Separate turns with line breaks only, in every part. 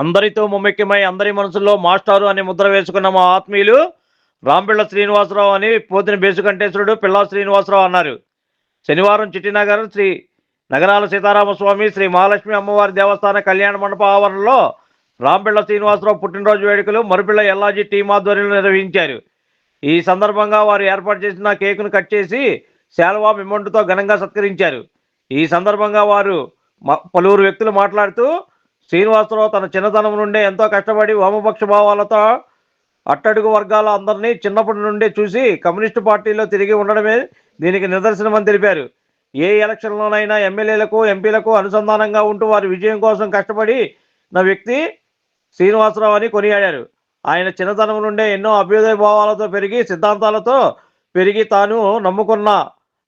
అందరితో ముమ్మెక్కిమై అందరి మనసుల్లో మాస్టారు అనే ముద్ర వేసుకున్న మా ఆత్మీయులు రాంపిళ్ళ శ్రీనివాసరావు అని పోతిన బేసుకంటేశ్వరుడు పిల్లా శ్రీనివాసరావు అన్నారు. శనివారం చిట్టినగర్ శ్రీ నగరాల సీతారామస్వామి శ్రీ మహాలక్ష్మి అమ్మవారి దేవస్థాన కళ్యాణ మండప ఆవరణలో రాంపిళ్ళ శ్రీనివాసరావు పుట్టినరోజు వేడుకలు మరుపిళ్ళ ఎల్లాజీ టీం ఆధ్వర్యంలో నిర్వహించారు. ఈ సందర్భంగా వారు ఏర్పాటు చేసిన కేకును కట్ చేసి శాల్వా మిమ్మంటుతో ఘనంగా సత్కరించారు. ఈ సందర్భంగా వారు పలువురు వ్యక్తులు మాట్లాడుతూ శ్రీనివాసరావు తన చిన్నతనం నుండే ఎంతో కష్టపడి వామపక్ష భావాలతో అట్టడుగు వర్గాల అందరినీ చిన్నప్పటి నుండే చూసి కమ్యూనిస్టు పార్టీలో తిరిగి ఉండడమే దీనికి నిదర్శనమని తెలిపారు. ఏ ఎలక్షన్లోనైనా ఎమ్మెల్యేలకు ఎంపీలకు అనుసంధానంగా ఉంటూ వారి విజయం కోసం కష్టపడి నా వ్యక్తి శ్రీనివాసరావు అని కొనియాడారు. ఆయన చిన్నతనం నుండే ఎన్నో అభ్యుదయ భావాలతో పెరిగి సిద్ధాంతాలతో పెరిగి తాను నమ్ముకున్న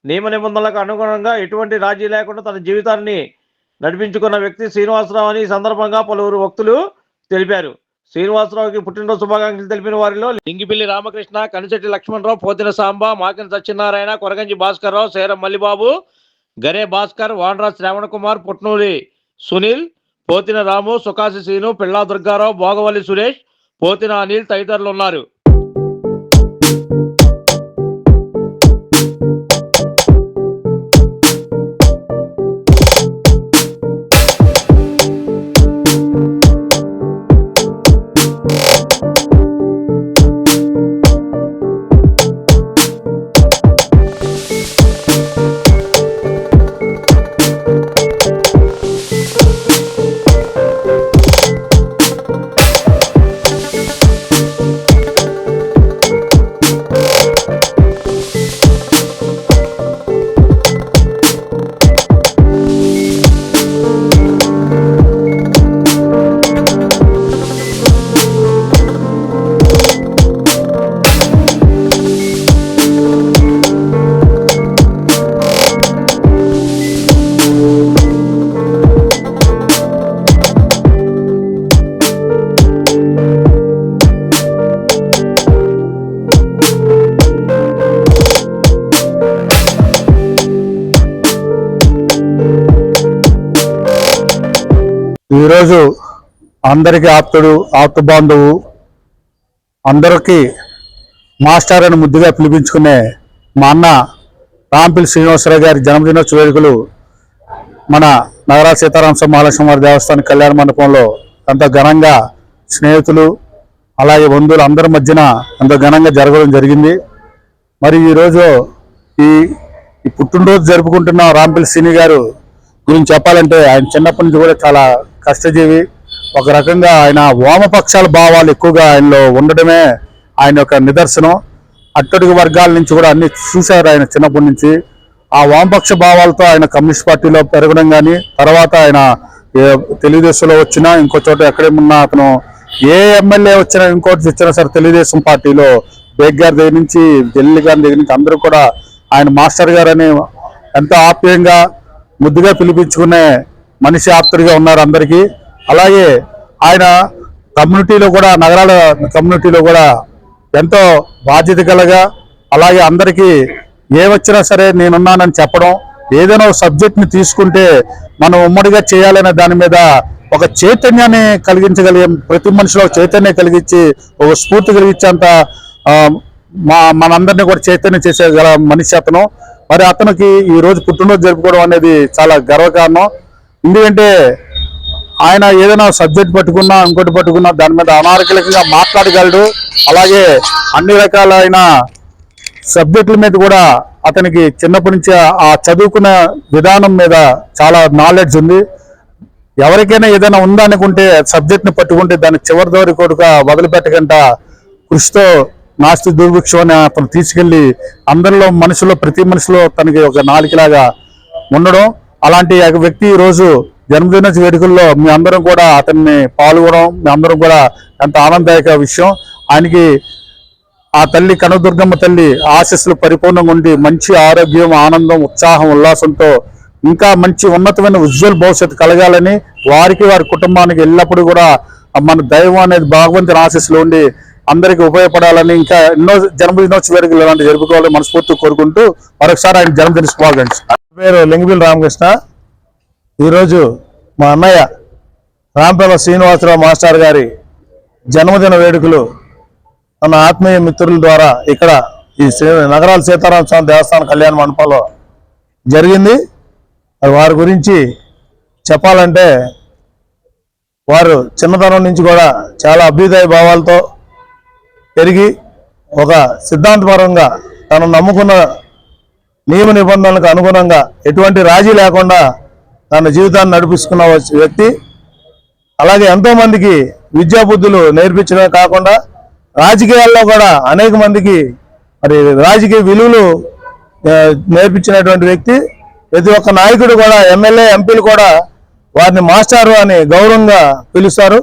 నియమ నిబంధనలకు అనుగుణంగా ఎటువంటి రాజీ లేకుండా తన జీవితాన్ని నడిపించుకున్న వ్యక్తి శ్రీనివాసరావు అని ఈ సందర్భంగా పలువురు భక్తులు తెలిపారు. శ్రీనివాసరావుకి పుట్టినరోజు శుభాకాంక్షలు తెలిపిన వారిలో లింగిపిల్లి రామకృష్ణ కనిశెట్టి లక్ష్మణరావు పోతిన సాంబ మాకిన సత్యనారాయణ కొరగంజి భాస్కర్ రావు సేరం మల్లిబాబు గరే భాస్కర్ వానరాజ్ శ్రావణ కుమార్ పుట్నూరి సునీల్ పోతిన రాము సుకాసి శ్రీను పిల్లా దుర్గారావు భోగవల్లి సురేష్ పోతిన అనిల్ తదితరులు ఉన్నారు.
ఈరోజు అందరికీ ఆప్తుడు ఆప్త బాంధవు అందరికీ మాస్టర్ అని ముద్దుగా పిలిపించుకునే మా అన్న రాంపిల్ శ్రీనివాసరావు గారి జన్మదినోత్సవ వేడుకలు మన నగరా సీతారాం మహాలక్ష్మి వారి దేవస్థాన కళ్యాణ మండపంలో ఎంతో ఘనంగా స్నేహితులు అలాగే బంధువులు అందరి మధ్యన ఎంతో ఘనంగా జరగడం జరిగింది. మరి ఈరోజు ఈ ఈ పుట్టినరోజు జరుపుకుంటున్న రాంపిల్ శ్రీని గారు గురించి చెప్పాలంటే ఆయన చిన్నప్పటి నుంచి కూడా చాలా కష్టజీవి. ఒక రకంగా ఆయన వామపక్షాల భావాలు ఎక్కువగా ఆయనలో ఉండడమే ఆయన యొక్క నిదర్శనం. అట్టడుగు వర్గాల నుంచి కూడా అన్ని చూశారు ఆయన చిన్నప్పటి నుంచి. ఆ వామపక్ష భావాలతో ఆయన కమ్యూనిస్ట్ పార్టీలో పెరగడం కానీ తర్వాత ఆయన ఏ తెలుగుదేశంలో వచ్చినా ఇంకో చోట ఎక్కడేమున్నా అతను ఏ ఎమ్మెల్యే వచ్చినా ఇంకోటి వచ్చినా సరే తెలుగుదేశం పార్టీలో బేగ్ గారి దగ్గర నుంచి ఢిల్లీ గారి దగ్గర నుంచి అందరూ కూడా ఆయన మాస్టర్ గారని ఎంతో ఆప్యాయంగా ముద్దుగా పిలిపించుకునే మనిషి ఆప్తుడిగా ఉన్నారు అందరికీ. అలాగే ఆయన కమ్యూనిటీలో కూడా నగరాల కమ్యూనిటీలో కూడా ఎంతో బాధ్యత గలగా అలాగే అందరికీ ఏ వచ్చినా సరే నేనున్నానని చెప్పడం ఏదైనా ఒక తీసుకుంటే మనం ఉమ్మడిగా చేయాలనే దాని మీద ఒక చైతన్యాన్ని కలిగించగలిగే. ప్రతి మనిషిలో చైతన్యం కలిగించి ఒక స్ఫూర్తి కలిగించేంత మా మనందరినీ కూడా చైతన్యం చేసే గల మనిషి అతను. మరి అతనికి ఈ రోజు పుట్టినరోజు జరుపుకోవడం అనేది చాలా గర్వకారణం. ఎందుకంటే ఆయన ఏదైనా సబ్జెక్ట్ పట్టుకున్నా ఇంకోటి పట్టుకున్నా దాని మీద అనారోగ్యకంగా మాట్లాడగలడు. అలాగే అన్ని రకాలైన సబ్జెక్టుల మీద కూడా అతనికి చిన్నప్పటి నుంచి ఆ చదువుకున్న విధానం మీద చాలా నాలెడ్జ్ ఉంది. ఎవరికైనా ఏదైనా ఉందనుకుంటే సబ్జెక్ట్ని పట్టుకుంటే దాన్ని చివరి దోరి కొడుక వదిలిపెట్టకుండా కృషితో నాస్తి దుర్భిక్షం అని అతను తీసుకెళ్ళి అందరిలో మనుషులో ప్రతి మనిషిలో తనకి ఒక నాలికలాగా ఉండడం. అలాంటి వ్యక్తి ఈరోజు రోజు జన్మదిన వేడుకల్లో మీ అందరం కూడా అతన్ని పాల్గొనడం మీ అందరం కూడా ఎంత ఆనందదాయక విషయం. ఆయనకి ఆ తల్లి కనదుర్గమ్మ తల్లి ఆశస్సులు పరిపూర్ణంగా ఉండి మంచి ఆరోగ్యం ఆనందం ఉత్సాహం ఉల్లాసంతో ఇంకా మంచి ఉన్నతమైన ఉజ్వల భవిష్యత్తు కలగాలని వారికి వారి కుటుంబానికి ఎల్లప్పుడూ కూడా మన దైవం అనేది భగవంతుని ఆశస్సులు ఉండి అందరికీ ఉపయోగపడాలని ఇంకా ఎన్నో జన్మదినోత్సవ వేడుకలు ఇలాంటి జరుపుకోవాలని మనస్ఫూర్తి కోరుకుంటూ మరొకసారి ఆయన జన్మదిన శుభాకాంక్షలు. పేరు లింగబిల్ రామకృష్ణ. ఈరోజు మా అన్నయ్య
రాంపల్ల శ్రీనివాసరావు మాస్టర్ గారి జన్మదిన వేడుకలు మన ఆత్మీయ మిత్రుల ద్వారా ఇక్కడ ఈ శ్రీ నగరాల సీతారామ స్వామి దేవస్థాన కళ్యాణ మండపంలో జరిగింది. వారి గురించి చెప్పాలంటే వారు చిన్నతనం నుంచి కూడా చాలా అభ్యుదయ భావాలతో పెరిగి ఒక సిద్ధాంతపరంగా తను నమ్ముకున్న నియమ నిబంధనలకు అనుగుణంగా ఎటువంటి రాజీ లేకుండా తన జీవితాన్ని నడిపిస్తున్న వ్యక్తి. అలాగే ఎంతోమందికి విద్యాబుద్ధులు విద్యా బుద్ధులు నేర్పించడమే కాకుండా రాజకీయాల్లో కూడా అనేక మందికి మరి రాజకీయ విలువలు నేర్పించినటువంటి వ్యక్తి. ప్రతి ఒక్క నాయకుడు కూడా ఎమ్మెల్యే ఎంపీలు కూడా వారిని మాస్టారు అని గౌరవంగా పిలుస్తారు.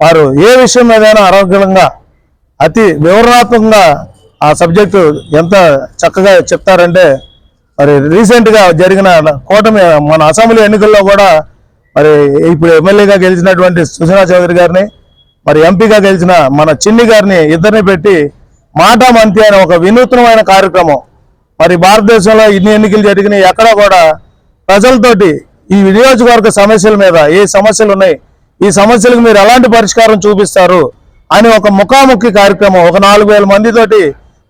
వారు ఏ విషయం మీదైనా ఆరోగ్యంగా అతి వివరణాత్మకంగా ఆ సబ్జెక్టు ఎంత చక్కగా చెప్తారంటే మరి రీసెంట్గా జరిగిన కూటమి మన అసెంబ్లీ ఎన్నికల్లో కూడా మరి ఇప్పుడు ఎమ్మెల్యేగా గెలిచినటువంటి సుజనా చౌదరి గారిని మరి ఎంపీగా గెలిచిన మన చిన్ని గారిని ఇద్దరిని పెట్టి మాట మంతి అనే ఒక వినూత్నమైన కార్యక్రమం. మరి భారతదేశంలో ఇన్ని ఎన్నికలు జరిగినాయి ఎక్కడ కూడా ప్రజలతోటి ఈ నియోజకవర్గ సమస్యల మీద ఏ సమస్యలు ఉన్నాయి ఈ సమస్యలకు మీరు ఎలాంటి పరిష్కారం చూపిస్తారు అని ఒక ముఖాముఖి కార్యక్రమం ఒక నాలుగు వేల మందితోటి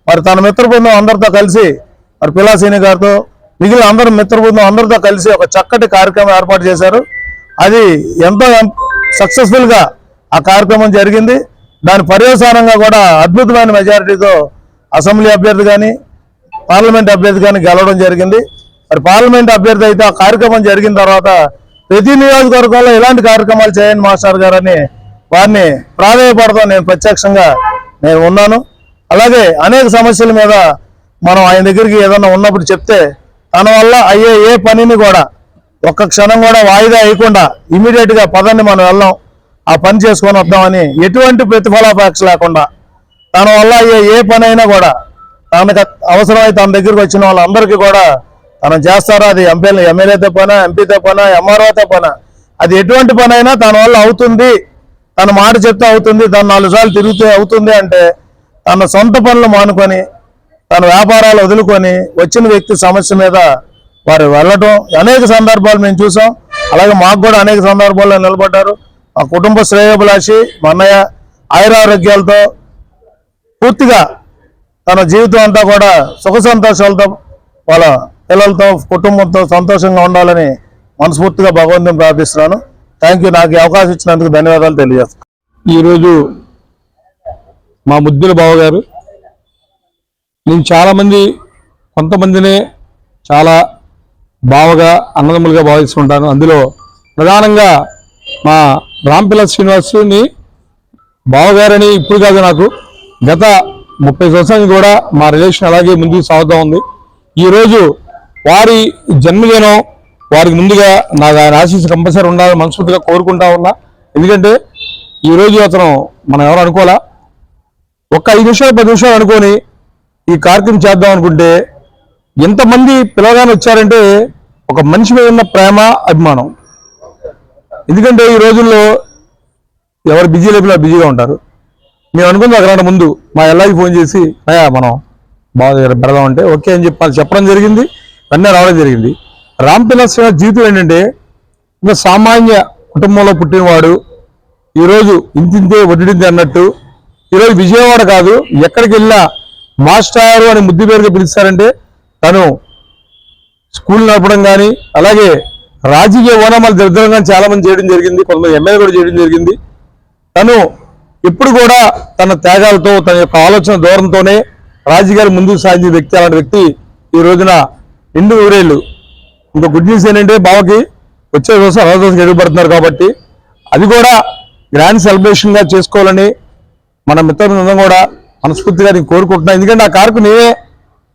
మరి తన మిత్ర బృందం అందరితో కలిసి మరి పిలాసీని గారితో మిగిలిన అందరూ మిత్రబృందం అందరితో కలిసి ఒక చక్కటి కార్యక్రమం ఏర్పాటు చేశారు. అది ఎంతో సక్సెస్ఫుల్గా ఆ కార్యక్రమం జరిగింది. దాని పర్యవసానంగా కూడా అద్భుతమైన మెజారిటీతో అసెంబ్లీ అభ్యర్థి కానీ పార్లమెంట్ అభ్యర్థి కానీ గెలవడం జరిగింది. మరి పార్లమెంట్ అభ్యర్థి అయితే ఆ కార్యక్రమం జరిగిన తర్వాత ప్రతి నియోజకవర్గంలో ఇలాంటి కార్యక్రమాలు చేయండి మాస్టర్ గారని వారిని ప్రాధాన్యపడతాం నేను ప్రత్యక్షంగా నేను ఉన్నాను. అలాగే అనేక సమస్యల మీద మనం ఆయన దగ్గరికి ఏదైనా ఉన్నప్పుడు చెప్తే తన వల్ల అయ్యే ఏ పనిని కూడా ఒక్క క్షణం కూడా వాయిదా వేయకుండా ఇమీడియట్గా పదాన్ని మనం వెళ్ళాం ఆ పని చేసుకొని వద్దామని ఎటువంటి ప్రతిఫలాపేక్ష లేకుండా తన వల్ల అయ్యే ఏ పని అయినా కూడా తనకు అవసరమై తన దగ్గరికి వచ్చిన వాళ్ళందరికీ కూడా తను చేస్తారా? అది ఎంపీ ఎమ్మెల్యేతో పనా ఎంపీతో పనా ఎంఆర్ఓతో పనా? అది ఎటువంటి పని అయినా తన వల్ల అవుతుంది. తన మాట చెప్తే అవుతుంది తను నాలుగు సార్లు తిరుగుతూ అవుతుంది అంటే తన సొంత పనులు మానుకొని తన వ్యాపారాలు వదులుకొని వచ్చిన వ్యక్తి సమస్య మీద వారు వెళ్ళటం అనేక సందర్భాలు మేము చూసాం. అలాగే మాకు కూడా అనేక సందర్భాల్లో నిలబడ్డారు. మా కుటుంబ శ్రేయోభిలాషి మా అన్నయ్య ఆయురారోగ్యాలతో పూర్తిగా తన జీవితం అంతా కూడా సుఖ సంతోషాలతో వాళ్ళ పిల్లలతో కుటుంబంతో సంతోషంగా ఉండాలని మనస్ఫూర్తిగా భగవంతుని ప్రార్థిస్తున్నాను. థ్యాంక్ యూ నాకు అవకాశం ఇచ్చినందుకు ధన్యవాదాలు తెలియజేస్తాను
ఈరోజు మా ముద్దుల బావగారు నేను చాలామంది కొంతమందినే చాలా బావగా అన్నదమ్ములుగా భావిస్తుంటాను. అందులో ప్రధానంగా మా రాంపిల్ల శ్రీనివాసుని బావగారని ఇప్పుడు కాదు నాకు గత ముప్పై సంవత్సరానికి కూడా మా రిలేషన్ అలాగే ముందుకు సాగుతూ ఉంది. ఈరోజు వారి జన్మదినం వారికి ముందుగా నాకు ఆయన ఆశీస్సు కంపల్సరీ ఉండాలని మనస్ఫూర్తిగా కోరుకుంటా ఉన్నా. ఎందుకంటే ఈ రోజు అతను మనం ఎవరు అనుకోవాలా? ఒక్క ఐదు నిమిషాలు పది నిమిషాలు అనుకొని ఈ కార్యక్రమం చేద్దాం అనుకుంటే ఎంతమంది పిల్లగానే వచ్చారంటే ఒక మనిషి మీద ఉన్న ప్రేమ అభిమానం. ఎందుకంటే ఈ రోజుల్లో ఎవరు బిజీ లేపినా బిజీగా ఉంటారు. మేము అనుకుంది అక్కడ ముందు మా ఎల్లాకి ఫోన్ చేసి అయ్యా మనం బాగా పెడదాం అంటే ఓకే అని చెప్పి చెప్పడం జరిగింది. వెంటనే రావడం జరిగింది. రామ్ పిల్లస్ జీవితం ఏంటంటే ఇంకా సామాన్య కుటుంబంలో పుట్టినవాడు ఈరోజు ఇంతింతే వడ్డింది అన్నట్టు. ఈరోజు విజయవాడ కాదు ఎక్కడికి వెళ్ళినా మాస్టారు అని ముద్దు పేరుగా పిలుస్తారంటే తను స్కూల్ నడపడం కానీ అలాగే రాజకీయ ఓనామాలు దరిద్రంగా చాలా మంది చేయడం జరిగింది కొంతమంది ఎమ్మెల్యే కూడా చేయడం జరిగింది. తను ఎప్పుడు కూడా తన త్యాగాలతో తన యొక్క ఆలోచన దూరంతోనే రాజకీయాలు ముందుకు సాగించిన వ్యక్తి అలాంటి వ్యక్తి ఈ రోజున రెండు ఊరేళ్ళు ఇంకా గుడ్ న్యూస్ ఏంటంటే బావకి వచ్చే రోజు అరవై రోజు కాబట్టి అది కూడా గ్రాండ్ సెలబ్రేషన్గా చేసుకోవాలని మన మిత్రులందరం కూడా మనస్ఫూర్తిగా నేను కోరుకుంటున్నాను ఎందుకంటే ఆ కారుకు నేనే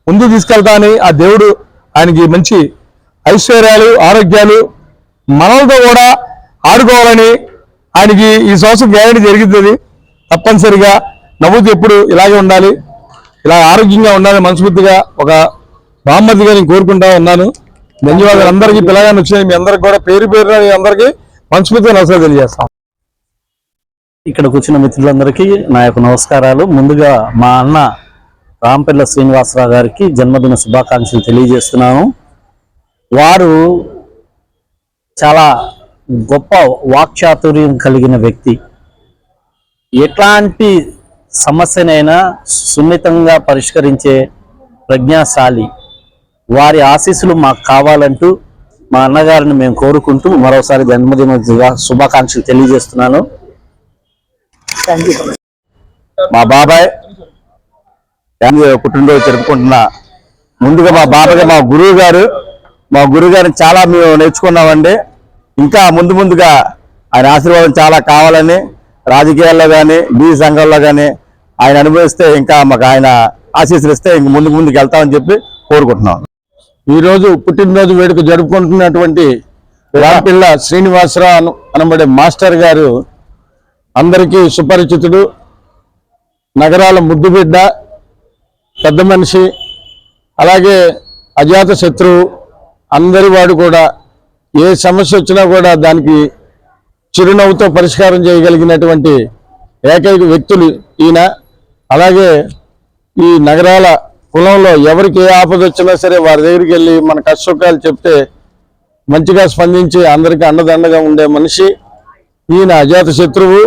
ముందుకు తీసుకెళ్తా అని ఆ దేవుడు ఆయనకి మంచి ఐశ్వర్యాలు ఆరోగ్యాలు మనలతో కూడా ఆడుకోవాలని ఆయనకి ఈ సంవత్సరం గ్యారెంటీ జరిగింది. తప్పనిసరిగా నవ్వుతూ ఎప్పుడు ఇలాగే ఉండాలి. ఇలా ఆరోగ్యంగా ఉండాలని మనస్ఫూర్తిగా ఒక బామ్మదిగా నేను కోరుకుంటా ఉన్నాను. ధన్యవాదాలు అందరికీ. పిల్లగాని వచ్చినాయి మీ అందరికి కూడా పేరు పేరు అందరికీ మనస్ఫూర్తిగా నమస్కారం తెలియజేస్తాం
ఇక్కడ కూర్చున్న మిత్రులందరికీ నా యొక్క నమస్కారాలు. ముందుగా మా అన్న రాంపెల్ల శ్రీనివాసరావు గారికి జన్మదిన శుభాకాంక్షలు తెలియజేస్తున్నాను. వారు చాలా గొప్ప వాక్చాతుర్యం కలిగిన వ్యక్తి. ఎట్లాంటి సమస్యనైనా సున్నితంగా పరిష్కరించే ప్రజ్ఞాశాలి. వారి ఆశీస్సులు మాకు కావాలంటూ మా అన్నగారిని మేము కోరుకుంటూ మరోసారి జన్మదిన శుభాకాంక్షలు తెలియజేస్తున్నాను.
మా బాబాయ్ పుట్టినరోజు జరుపుకుంటున్నా. ముందుగా మా బాబాయ్ మా గురువు గారు మా గురువు గారిని చాలా మేము నేర్చుకున్నామండి. ఇంకా ముందు ముందుగా ఆయన ఆశీర్వాదం చాలా కావాలని రాజకీయాల్లో కానీ బీ సంఘంలో కానీ ఆయన అనుభవిస్తే ఇంకా మాకు ఆయన ఆశీస్సులు ఇస్తే ఇంక ముందుకు ముందుకు వెళ్తామని చెప్పి కోరుకుంటున్నాం.
ఈరోజు రోజు పుట్టినరోజు వేడుక జరుపుకుంటున్నటువంటి రాపిల్ల శ్రీనివాసరావు అనబడే మాస్టర్ గారు అందరికీ సుపరిచితుడు నగరాల ముద్దుబిడ్డ పెద్ద మనిషి అలాగే అజాత శత్రువు అందరి వాడు కూడా. ఏ సమస్య వచ్చినా కూడా దానికి చిరునవ్వుతో పరిష్కారం చేయగలిగినటువంటి ఏకైక వ్యక్తులు ఈయన. అలాగే ఈ నగరాల కులంలో ఎవరికి ఏ ఆపద వచ్చినా సరే వారి దగ్గరికి వెళ్ళి మన కష్టసుఖాలు చెప్తే మంచిగా స్పందించి అందరికీ అండదండగా ఉండే మనిషి ఈయన అజాత శత్రువు.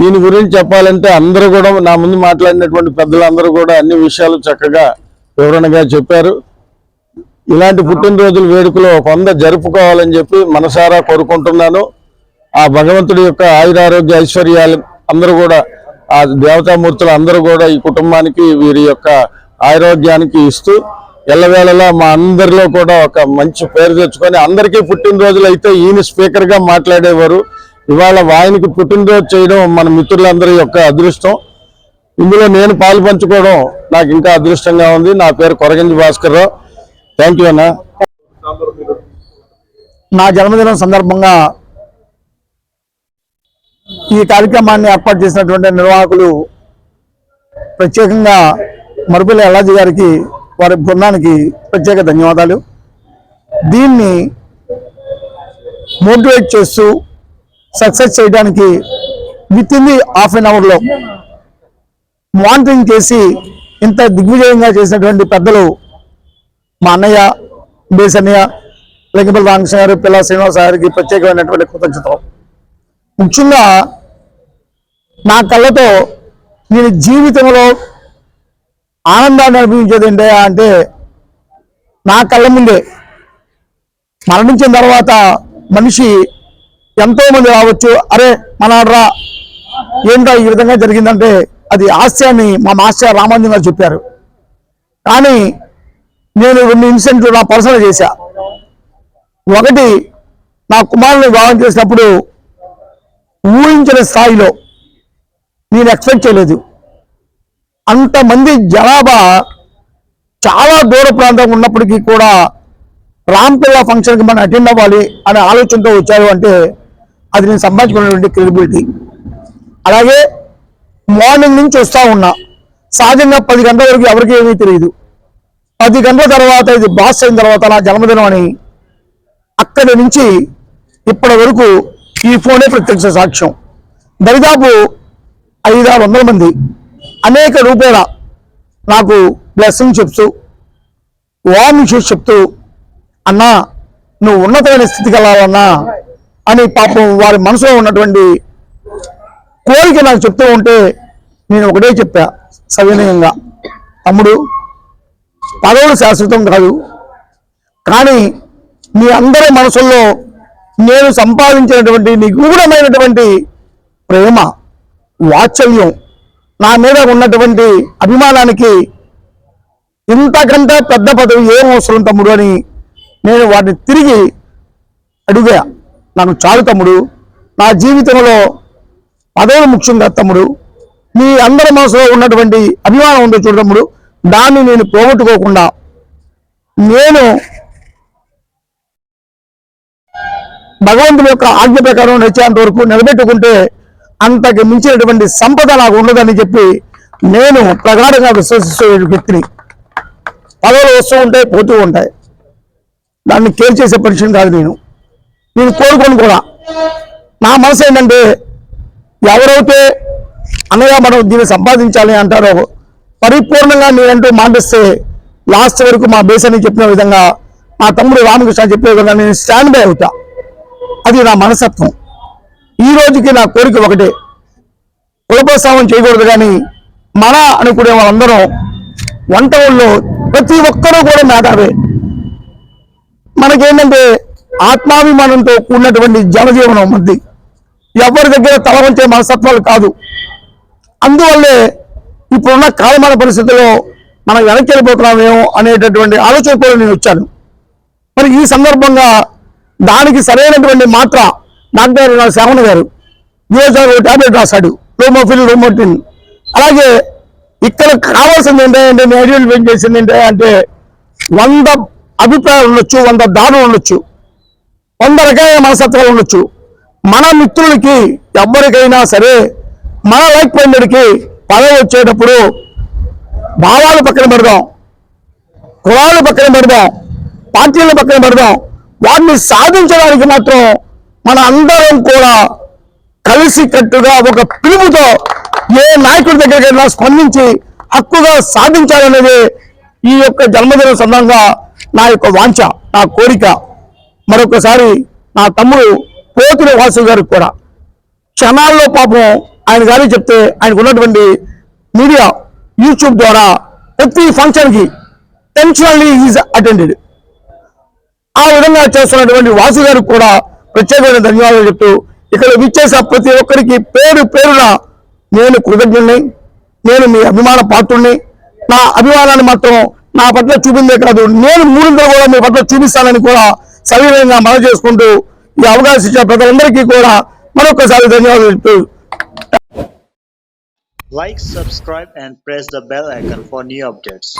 దీని గురించి చెప్పాలంటే అందరూ కూడా నా ముందు మాట్లాడినటువంటి పెద్దలందరూ కూడా అన్ని విషయాలు చక్కగా వివరణగా చెప్పారు. ఇలాంటి పుట్టినరోజుల వేడుకలో కొంద జరుపుకోవాలని చెప్పి మనసారా కోరుకుంటున్నాను. ఆ భగవంతుడి యొక్క ఆయురారోగ్య ఐశ్వర్యాలు అందరూ కూడా ఆ దేవతామూర్తులు అందరూ కూడా ఈ కుటుంబానికి వీరి యొక్క ఆరోగ్యానికి ఇస్తూ ఎల్లవేళలా మా అందరిలో కూడా ఒక మంచి పేరు తెచ్చుకొని అందరికీ పుట్టినరోజులు అయితే ఈయన స్పీకర్గా మాట్లాడేవారు. ఇవాళ ఆయనకి పుట్టినరోజు చేయడం మన మిత్రులందరి యొక్క అదృష్టం. ఇందులో నేను పాలు పంచుకోవడం నాకు ఇంకా అదృష్టంగా ఉంది. నా పేరు కొరగంజి భాస్కర్ రావు. థ్యాంక్ యూ అన్నా.
నా జన్మదినం సందర్భంగా ఈ కార్యక్రమాన్ని ఏర్పాటు చేసినటువంటి నిర్వాహకులు ప్రత్యేకంగా మరుపుల ఎల్లాజీ గారికి వారి బృందానికి ప్రత్యేక ధన్యవాదాలు. దీన్ని మోటివేట్ చేస్తూ సక్సెస్ చేయడానికి with in the half an అవర్లో మానిటరింగ్ చేసి ఇంత దిగ్విజయంగా చేసినటువంటి పెద్దలు మా అన్నయ్య బేసన్నయ్య లింగపల్లి రామకృష్ణ గారు పిల్ల శ్రీనివాస గారికి ప్రత్యేకమైనటువంటి కృతజ్ఞతలు. ముఖ్యంగా నా కళ్ళతో నేను జీవితంలో ఆనందాన్ని అనిపించేది ఏంటి అంటే నా కళ్ళ ముందే మరణించిన తర్వాత మనిషి ఎంతో మంది రావచ్చు. అరే మనాడ్రా ఏంటో ఈ విధంగా జరిగిందంటే అది హాస్యాన్ని మా మాస్టర్ రామాంజన్ గారు చెప్పారు. కానీ నేను రెండు ఇన్సిడెంట్లు నా పర్సనల్ చేశా. ఒకటి నా కుమారుని వివాహం చేసినప్పుడు ఊహించిన స్థాయిలో నేను ఎక్స్పెక్ట్ చేయలేదు. అంతమంది జనాభా చాలా దూర ప్రాంతం ఉన్నప్పటికీ కూడా రాంపిల్ల ఫంక్షన్కి మనం అటెండ్ అవ్వాలి అనే ఆలోచనతో వచ్చారు అంటే అది నేను సంపాదించుకున్నటువంటి క్రెడిబిలిటీ అలాగే మార్నింగ్ నుంచి వస్తూ ఉన్నా సహజంగా పది గంటల వరకు ఎవరికి ఏమీ తెలియదు పది గంటల తర్వాత ఇది బాస్ అయిన తర్వాత నా జన్మదినం అని అక్కడి నుంచి ఇప్పటి వరకు ఈ ఫోనే ప్రత్యక్ష సాక్ష్యం. దరిదాపు ఐదారు వందల మంది అనేక రూపేణ నాకు బ్లెస్సింగ్ చెప్తూ వార్నింగ్ ఇష్యూస్ చెప్తూ అన్నా నువ్వు ఉన్నతమైన స్థితికి వెళ్ళాలన్నా అని పాపం వారి మనసులో ఉన్నటువంటి కోరిక నాకు చెప్తూ ఉంటే నేను ఒకటే చెప్పా సవినయంగా. తమ్ముడు పదవులు శాశ్వతం కాదు కానీ మీ అందరి మనసుల్లో నేను సంపాదించినటువంటి నిగూఢమైనటువంటి ప్రేమ వాత్సల్యం నా మీద ఉన్నటువంటి అభిమానానికి ఇంతకంటే పెద్ద పదవి ఏం అవసరం తమ్ముడు అని నేను వాటిని తిరిగి అడిగా. నన్ను చాలు తమ్ముడు. నా జీవితంలో పదవులు ముఖ్యం కాదు తమ్ముడు. మీ అందరి మనసులో ఉన్నటువంటి అభిమానం ఉందో చూడు తమ్ముడు. దాన్ని నేను పోగొట్టుకోకుండా నేను భగవంతుని యొక్క ఆజ్ఞ ప్రకారం నడిచేంత వరకు నిలబెట్టుకుంటే అంతకు మించినటువంటి సంపద నాకు ఉండదని చెప్పి నేను ప్రగాఢంగా విశ్వసిస్తూ వ్యక్తిని. పదవులు వస్తూ ఉంటాయి పోతూ ఉంటాయి. దాన్ని కేర్ చేసే పరిచయం కాదు నేను. నేను కోరుకోను కూడా. నా మనసు ఏంటంటే ఎవరైతే అన్నయ్య మనం దీన్ని సంపాదించాలి అంటారో పరిపూర్ణంగా మీరంటూ మాటిస్తే లాస్ట్ వరకు మా బేసని చెప్పిన విధంగా మా తమ్ముడు రామకృష్ణ చెప్పే విధంగా నేను స్టాండ్ బై అవుతా. అది నా మనసత్వం ఈ రోజుకి నా కోరిక ఒకటే. కులప్రస్తావన చేయకూడదు కానీ మన అనుకునే వాళ్ళందరం వంట ప్రతి ఒక్కరూ కూడా మేధావే. మనకేంటంటే ఆత్మాభిమానంతో కూడినటువంటి జనజీవనం మంది ఎవరి దగ్గర తల వంచే మనస్తత్వాలు కాదు. అందువల్లే ఇప్పుడున్న కాలమాన పరిస్థితుల్లో మనం వెనక్కి వెళ్ళిపోతున్నామేమో అనేటటువంటి ఆలోచనతో నేను వచ్చాను. మరి ఈ సందర్భంగా దానికి సరైనటువంటి మాత్ర డాక్టర్ శ్యామణ గారు యువజన టాబ్లెట్ రాశాడు. రోమోఫిల్ రోమోటిన్ అలాగే ఇక్కడ కావాల్సింది ఏంటంటే నేను ఐడియల్ చేసింది ఏంటంటే వంద అభిప్రాయాలు ఉండొచ్చు వంద దానం ఉండొచ్చు. వంద రకాల మనస్తత్వాలు ఉండొచ్చు. మన మిత్రులకి ఎవరికైనా సరే మన లైక్ మైండెడ్కి పదవి వచ్చేటప్పుడు భావాలు పక్కన పెడదాం కులాలు పక్కన పెడదాం పార్టీలు పక్కన పెడదాం. వాటిని సాధించడానికి మాత్రం మన అందరం కూడా కలిసి కట్టుగా ఒక పిలుపుతో ఏ నాయకుడి దగ్గరికైనా స్పందించి హక్కుగా సాధించాలనేది ఈ యొక్క జన్మదిన సందర్భంగా నా యొక్క వాంఛ నా కోరిక. మరొకసారి నా తమ్ముడు పోతుల వాసు గారికి కూడా క్షణాల్లో పాపం ఆయన గారి చెప్తే ఆయనకు ఉన్నటువంటి మీడియా యూట్యూబ్ ద్వారా ప్రతి ఫంక్షన్కి టెన్షనల్లీ ఈజ్ అటెండెడ్ ఆ విధంగా చేస్తున్నటువంటి వాసు గారికి కూడా ప్రత్యేకమైన ధన్యవాదాలు చెప్తూ ఇక్కడ విచ్చేసిన ప్రతి ఒక్కరికి పేరు పేరున నేను కృతజ్ఞుణ్ణి నేను మీ అభిమాన పాత్రుణ్ణి. నా అభిమానాన్ని మాత్రం నా పట్ల చూపిందే కాదు నేను మూడింతలు కూడా మీ పట్ల చూపిస్తానని కూడా సవినయంగా మనం చేసుకుంటూ ఈ అవకాశం ఇచ్చిన ప్రజలందరికీ కూడా మరొకసారి ధన్యవాదాలు చెప్తూ
like subscribe and press the bell icon for new updates